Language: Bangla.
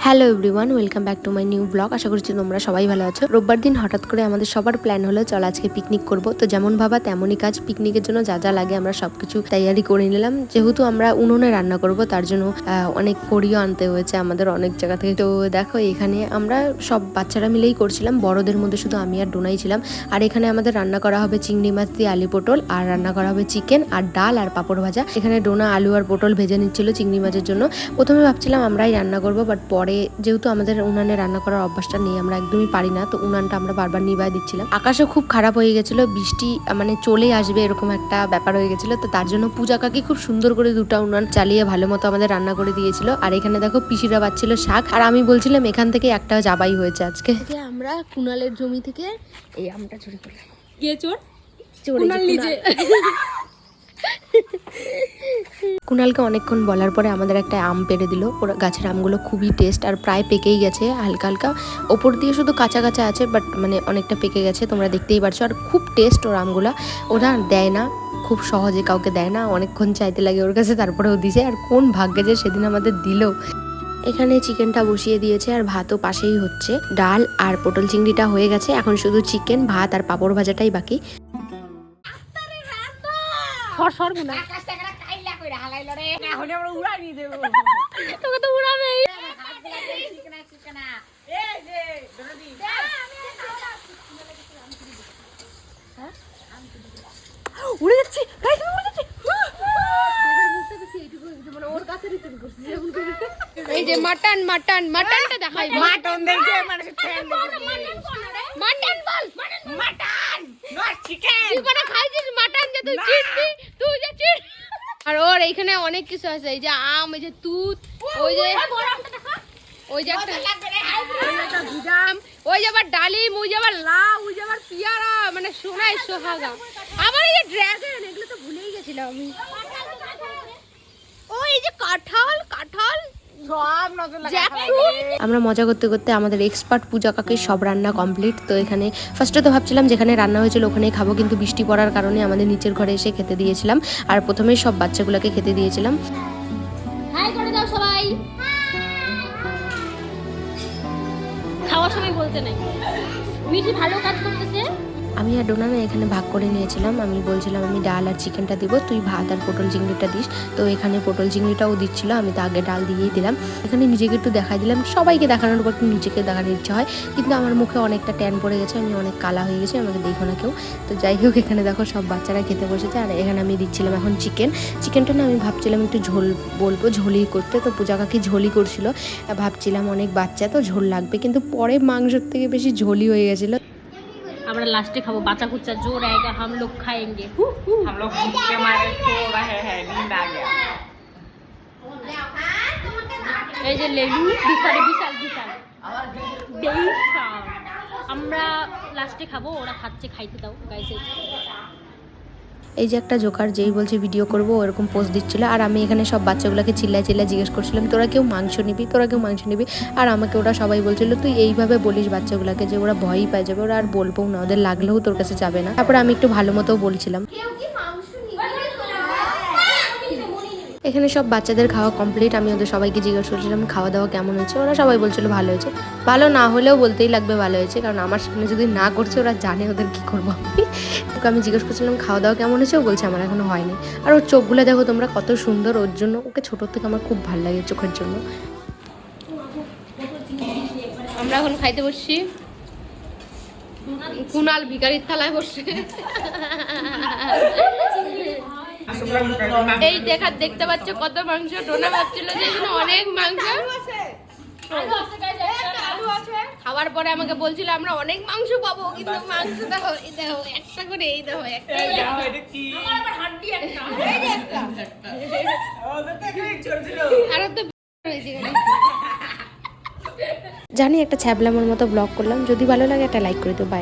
Hello everyone welcome back to my new blog আশা করছি তোমরা সবাই ভালো আছো। রোববার দিন হঠাৎ করে আমাদের সবার প্ল্যান হলো, চল আজকে পিকনিক করব। তো যেমন ভাবা তেমনই কাজ পিকনিকের জন্য যা যা লাগে আমরা সব কিছু তৈয়ারি করে নিলাম। যেহেতু আমরা উনুনে রান্না করব, তার জন্য অনেক কড়িও আনতে হয়েছে আমাদের অনেক জায়গা থেকে। তো দেখো, এখানে আমরা সব বাচ্চারা মিলেই করছিলাম, বড়দের মধ্যে শুধু আমি আর ডোনাই ছিলাম। আর এখানে আমাদের রান্না করা হবে চিংড়ি মাছ দিয়ে আলু পটল, আর রান্না করা হবে চিকেন আর ডাল, আর পাঁপড় ভাজা। এখানে ডোনা আলু আর পটল ভেজে নিচ্ছিল চিংড়ি মাছের জন্য। প্রথমে ভাবছিলাম আমরাই রান্না করব বাট যেহেতু আমাদের উনানে রান্না করার অভ্যাসটা নেই আমরা একদমই পারি না তো উনানটা আমরা বারবার নিভায় দিচ্ছিলাম। আকাশও খুব খারাপ হয়ে গেছিল বৃষ্টি মানে চলে আসবে এরকম একটা ব্যাপার হয়ে গেছিল তো তার জন্য পূজা কাকি খুব সুন্দর করে দুটা উনান চালিয়ে ভালো মতো আমাদের রান্না করে দিয়েছিল। আর এখানে দেখো পিসিরা পাচ্ছিল শাক আর আমি বলছিলাম এখান থেকে একটা যাবাই হয়েছে আজকে। আমরা কুনালের জমি থেকে এই আমটা চুরি করলাম। কে চোর? চোর কুনাল নিজে। কুনালকে অনেকক্ষণ বলার পরে আমাদের একটা আম পেড়ে দিল। ওরা গাছের আমগুলো খুবই টেস্ট আর প্রায় পেকেই গেছে হালকা হালকা। ওপর দিয়ে শুধু কাঁচা কাঁচা আছে বাট মানে অনেকটা পেকে গেছে তোমরা দেখতেই পারছ। আর খুব টেস্ট ওর আমগুলো। ওরা দেয় না খুব সহজে কাউকে দেয় না অনেকক্ষণ চাইতে লাগে ওর কাছে তারপরেও দিছে। আর কোন ভাগ্যে যে সেদিন আমাদের দিল। এখানে চিকেনটা বসিয়ে দিয়েছে আর ভাতও পাশেই হচ্ছে। ডাল আর পটল চিংড়িটা হয়ে গেছে এখন শুধু চিকেন ভাত আর পাঁপড় ভাজাটাই বাকি। হালাইলো রে। না হলে আমরা উড়াই নিয়ে দেবো। তোকে তো উড়াবে। চিকনা চিকনা এই যে দরদি। উড়ে যাচ্ছি। গাইস আমি উড়ে যাচ্ছি। এই যে মাটন মাটন মাটনটা দেখাই। মাটন দেখে মানুষ মাটন বল মাটন নট চিকেন তুই কোটা খাইছিস মাটন যে তুই চিনবি? তুই যে আর ওর এইখানে অনেক কিছু আছে এই যে আম এই যে তুত ওই যে ওই যে একটা ওই যে আবার ডালিম ওই যে আবার লাউ ওই যে আবার পিয়ারা মানে সোনাই সোহাগা। আবার এই যে ড্রাগন এগুলো তো ভুলেই গেছিলাম আমি। ওই যে কাঁঠাল কাঁঠাল সব নজর লাগা জ্যাকফ্রুট আমরা মজা করতে করতে আমাদের এক্সপার্ট পূজা কাকে সব রান্না কমপ্লিট তো এখানে ফার্স্টে তো ভাবছিলাম যেখানে রান্না হয়েছিল ওখানেই খাব কিন্তু বৃষ্টি পড়ার কারণে আমাদের নিচের ঘরে এসে খেতে দিয়েছিলাম আর প্রথমেই সব বাচ্চাগুলোকে খেতে দিয়েছিলাম। হাই করে দাও সবাই। খাওয়ার সময় বলতে নাই। মিঠি ভালো কাজ করতেছে। আমি আর ডোনানা এখানে ভাগ করে নিয়েছিলাম। আমি বলছিলাম, আমি ডাল আর চিকেনটা দিব, তুই ভাত আর পটল চিংড়িটা দিস। তো এখানে পটল চিংড়িটাও দিচ্ছিল, আমি তো আগে ডাল দিয়েই দিলাম। এখানে নিজেকে একটু দেখাই দিলাম। সবাইকে দেখানোর পর নিজেকে দেখানোর ইচ্ছা হয়। কিন্তু আমার মুখে অনেকটা ট্যান পড়ে গেছে, আমি অনেক কালা হয়ে গেছি, আমাকে দেখো না কেউ। তো যাই হোক, এখানে দেখো সব বাচ্চারা খেতে বসেছে। আর এখানে আমি দিচ্ছিলাম এখন চিকেন। চিকেনটা না আমি ভাবছিলাম একটু ঝোল বলব, ঝোলই করতে। তো পূজা কাকি ঝোলই করছিল। ভাবছিলাম অনেক বাচ্চা, তো ঝোল লাগবে। কিন্তু পরে মাংসর থেকে বেশি ঝোলই হয়ে গেছিল। আমরা লাস্টে খাব। বাচ্চা কুচ্চা জোর আয়গা হাম লোক খায়েঙ্গে। हम लोग भूख के मारे सो रहे हैं नींद आ गया এই যে লেলু বিশাল বিশাল বিশাল। আমরা লাস্টে খাব ওরা খাচ্ছে খাইতে দাও গাইছে এই যে একটা জোকার, যেই বলছে ভিডিও করব, ওরকম পোস্ট দিচ্ছিল। আর আমি এখানে সব বাচ্চাগুলোকে চিল্লায় চিল্লায় জিজ্ঞেস করছিলাম, তোরা কেউ মাংস নিবি? তোরা কেউ মাংস নিবি? আর আমাকে ওরা সবাই বলছিলো, তুই এইভাবে বলিস বাচ্চাগুলোকে যে ওরা ভয়ই পাই যাবে, ওরা আর বলব না, ওদের লাগলেও তোর কাছে যাবে না। তারপরে আমি একটু ভালো মতো বলছিলাম। এখানে সব বাচ্চাদের খাওয়া কমপ্লিট আমি ওদের সবাইকে জিজ্ঞেস করছিলাম, খাওয়া দাওয়া কেমন হয়েছে? ওরা সবাই বলছিল, ভালো হয়েছে। ভালো না হলেও বলতেই লাগবে ভালো হয়েছে, কারণ আমার সামনে যদি না করছে, ওরা জানে ওদের কি করব আমি। ওকে আমি জিজ্ঞেস করছিলাম, খাওয়া দাওয়া কেমন হয়েছে? ও বলছে, আমার এখনও হয়নি। আর ওর চোখগুলো দেখো তোমরা, কত সুন্দর ওর জন্য। ওকে ছোটোর থেকে আমার খুব ভালো লাগে চোখের জন্য। আমরা এখন খাইতে বসছি। কুনাল ভিকারির থালায় বসছে এই দেখার দেখতে পাচ্ছ কত মাংস? টোনা ভাবছিল যে এখানে অনেক মাংস। খাওয়ার পরে আমাকে বলছিল আমরা অনেক মাংস পাবো। কিন্তু মাংস দেখো দেখো একটা করে এই দেখো একটা আরও তো জানি একটা ছ্যাবলামের মতো ব্লগ করলাম। যদি ভালো লাগে একটা লাইক করে দিও। বাই